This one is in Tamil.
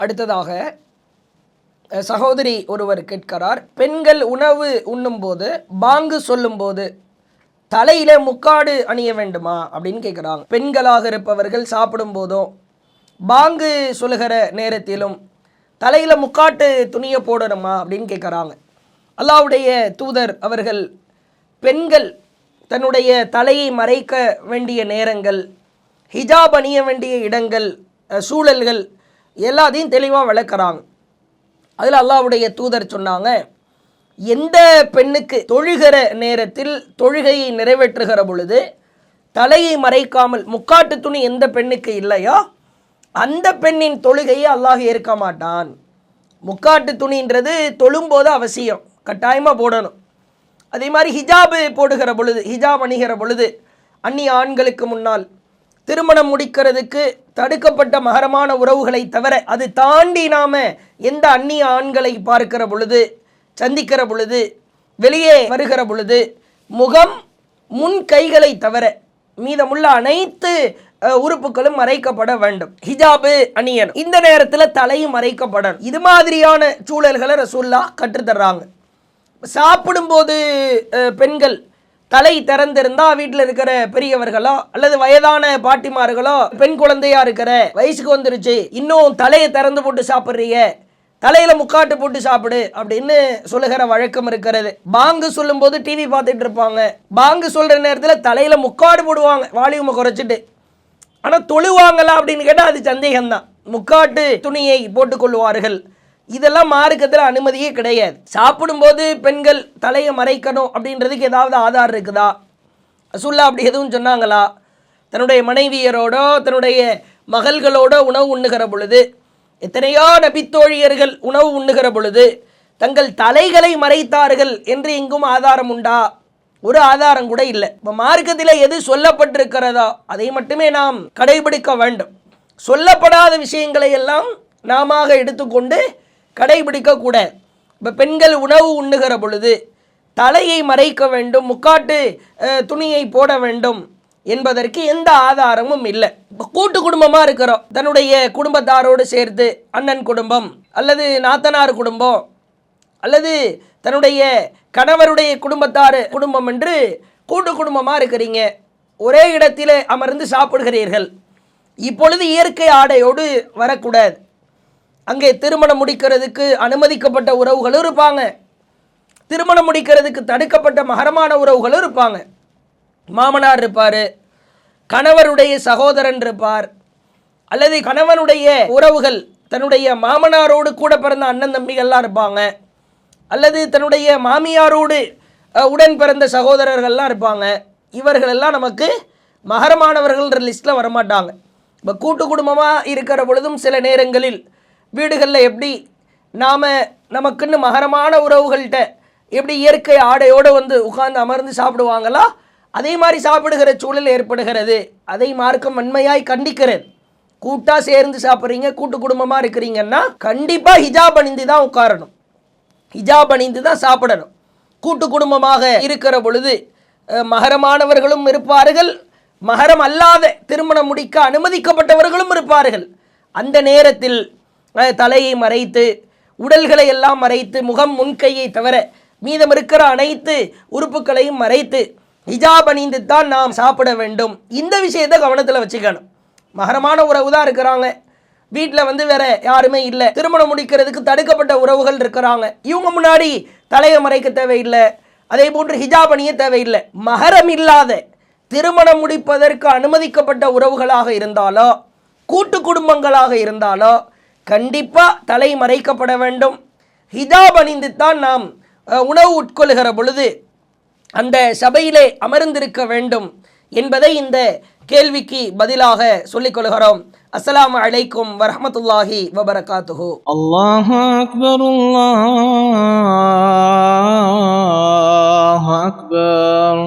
அடுத்ததாக சகோதரி ஒருவர் கேட்கிறார் பெண்கள் உணவு உண்ணும்போது பாங்கு சொல்லும்போது தலையில முக்காடு அணிய வேண்டுமா? அப்படின்னு கேட்குறாங்க. பெண்களாக இருப்பவர்கள் சாப்பிடும் போதும் பாங்கு சொல்லுகிற நேரத்திலும் தலையில முக்காட்டு துணியை போடணுமா? அப்படின்னு கேட்குறாங்க. அல்லாவுடைய தூதர் அவர்கள் பெண்கள் தன்னுடைய தலையை மறைக்க வேண்டிய நேரங்கள் ஹிஜாப் அணிய வேண்டிய இடங்கள் சூழல்கள் எல்லாத்தையும் தெளிவாக விளக்குறாங்க. அதில் அல்லாஹ்வுடைய தூதர் சொன்னாங்க எந்த பெண்ணுக்கு தொழுகிற நேரத்தில் தொழுகையை நிறைவேற்றுகிற பொழுது தலையை மறைக்காமல் முக்காட்டு துணி எந்த பெண்ணுக்கு இல்லையோ அந்த பெண்ணின் தொழுகையை அல்லாஹ் ஏற்க மாட்டான். முக்காட்டு துணின்றது தொழும்போது அவசியம் கட்டாயமாக போடணும். அதே மாதிரி ஹிஜாபு போடுகிற பொழுது ஹிஜாப் அணிகிற பொழுது அந்நிய ஆண்களுக்கு முன்னால் திருமணம் முடிக்கிறதுக்கு தடுக்கப்பட்ட மகரமான உறவுகளை தவிர அது தாண்டி நாம எந்த அந்நிய ஆண்களை பார்க்கிற பொழுது சந்திக்கிற பொழுது வெளியே வருகிற பொழுது முகம் முன் கைகளை தவிர மீதமுள்ள அனைத்து உறுப்புகளும் மறைக்கப்பட வேண்டும். ஹிஜாபு அணியன். இந்த நேரத்தில் தலையும் மறைக்கப்படணும். இது மாதிரியான சூழல்களை ரசூல்லா கற்றுத்தர்றாங்க. சாப்பிடும்போது பெண்கள் தலை திறந்திருந்தா வீட்டில் இருக்கிற பெரியவர்களோ அல்லது வயதான பாட்டிமார்களோ பெண் குழந்தையா இருக்கிற வயசுக்கு வந்துருச்சு. இன்னும் தலையை திறந்து போட்டு சாப்பிட்றீங்க. தலையில முக்காட்டு போட்டு சாப்பிடு அப்படின்னு சொல்லுகிற வழக்கம் இருக்கிறது. பாங்கு சொல்லும்போது டிவி பார்த்துட்டு இருப்பாங்க. பாங்கு சொல்ற நேரத்தில் தலையில முக்காடு போடுவாங்க. வால்யூமை குறைச்சிட்டு. ஆனால் தொழுவாங்களா அப்படின்னு கேட்டால் அது சந்தேகம்தான். முக்காட்டு துணியை போட்டுக்கொள்வார்கள். இதெல்லாம் மார்க்கத்தில் அனுமதியே கிடையாது. சாப்பிடும்போது பெண்கள் தலையை மறைக்கணும் அப்படின்றதுக்கு ஏதாவது ஆதாரம் இருக்குதா? ரசூல்லா அப்படி எதுவும் சொன்னாங்களா? தன்னுடைய மனைவியரோடோ தன்னுடைய மகள்களோட உணவு உண்ணுகிற பொழுது எத்தனையோ நபித்தோழியர்கள் உணவு உண்ணுகிற பொழுது தங்கள் தலைகளை மறைத்தார்கள் என்று எங்கும் ஆதாரம் உண்டா? ஒரு ஆதாரம் கூட இல்லை. இப்போ மார்க்கத்தில் எது சொல்லப்பட்டிருக்கிறதோ அதை மட்டுமே நாம் கடைபிடிக்க வேண்டும். சொல்லப்படாத விஷயங்களை எல்லாம் நாம எடுத்துக்கொண்டு கடைபிடிக்க இப்போ பெண்கள் உணவு உண்ணுகிற பொழுது தலையை மறைக்க வேண்டும் முக்காட்டு துணியை போட வேண்டும் என்பதற்கு எந்த ஆதாரமும் இல்லை. இப்போ கூட்டு குடும்பமாக இருக்கிறோம். தன்னுடைய குடும்பத்தாரோடு சேர்த்து அண்ணன் குடும்பம் அல்லது நாத்தனார் குடும்பம் அல்லது தன்னுடைய கணவருடைய குடும்பத்தார் குடும்பம் என்று கூட்டு குடும்பமாக இருக்கிறீங்க. ஒரே இடத்தில் அமர்ந்து சாப்பிடுகிறீர்கள். இப்பொழுது இயற்கை ஆடையோடு வரக்கூடாது. அங்கே திருமணம் முடிக்கிறதுக்கு அனுமதிக்கப்பட்ட உறவுகளும் இருப்பாங்க. திருமணம் முடிக்கிறதுக்கு தடுக்கப்பட்ட மகரமான உறவுகளும் இருப்பாங்க. மாமனார் இருப்பார் கணவருடைய சகோதரன் இருப்பார் அல்லது கணவனுடைய உறவுகள் தன்னுடைய மாமனாரோடு கூட பிறந்த அண்ணன் தம்பிகள்லாம் இருப்பாங்க அல்லது தன்னுடைய மாமியாரோடு உடன் பிறந்த சகோதரர்கள்லாம் இருப்பாங்க. இவர்களெல்லாம் நமக்கு மகரமானவர்கள்ன்ற லிஸ்ட்டில் வரமாட்டாங்க. இப்போ கூட்டு குடும்பமாக இருக்கிற பொழுதும் சில நேரங்களில் வீடுகளில் எப்படி நாம் நமக்குன்னு மகரமான உறவுகள்கிட்ட எப்படி இயற்கை ஆடையோடு வந்து உட்கார்ந்து அமர்ந்து சாப்பிடுவாங்களோ அதே மாதிரி சாப்பிடுகிற சூழல் ஏற்படுகிறது. அதை மார்க்கம் வன்மையாய் கண்டிக்கிறது. கூட்டாக சேர்ந்து சாப்பிட்றீங்க கூட்டு குடும்பமாக இருக்கிறீங்கன்னா கண்டிப்பாக ஹிஜாப் அணிந்து தான் உட்காரணும். ஹிஜாப் அணிந்து தான் சாப்பிடணும். கூட்டு குடும்பமாக இருக்கிற பொழுது மகரமானவர்களும் இருப்பார்கள். மகரம் அல்லாத திருமணம் முடிக்க அனுமதிக்கப்பட்டவர்களும் இருப்பார்கள். அந்த நேரத்தில் தலையை மறைத்து உடல்களை எல்லாம் மறைத்து முகம் முன்கையை தவிர மீதம் இருக்கிற அனைத்து உறுப்புகளையும் மறைத்து ஹிஜாப் அணிந்து தான் நாம் சாப்பிட வேண்டும். இந்த விஷயத்தை கவனத்தில் வச்சுக்கணும். மகரமான உறவு தான் இருக்கிறாங்க. வீட்டில் வந்து வேற யாருமே இல்லை. திருமணம் முடிக்கிறதுக்கு தடுக்கப்பட்ட உறவுகள் இருக்கிறாங்க. இவங்க முன்னாடி தலையை மறைக்க தேவையில்லை. அதே போன்று ஹிஜாப் அணிய தேவையில்லை. மகரம் இல்லாத திருமணம் முடிப்பதற்கு அனுமதிக்கப்பட்ட உறவுகளாக இருந்தாலோ கூட்டு குடும்பங்களாக இருந்தாலோ கண்டிப்பாக தலை மறைக்கப்பட வேண்டும். ஹிதாப் அணிந்து தான் நாம் உணவு உட்கொள்கிற பொழுது அந்த சபையிலே அமர்ந்திருக்க வேண்டும் என்பதை இந்த கேள்விக்கு பதிலாக சொல்லிக் கொள்கிறோம். அஸ்லாம் அலைக்கும் வரமத்துல்லாஹி வபரகாத்துஹு. அல்லாஹ் அக்பர் அல்லாஹ் அக்பர்.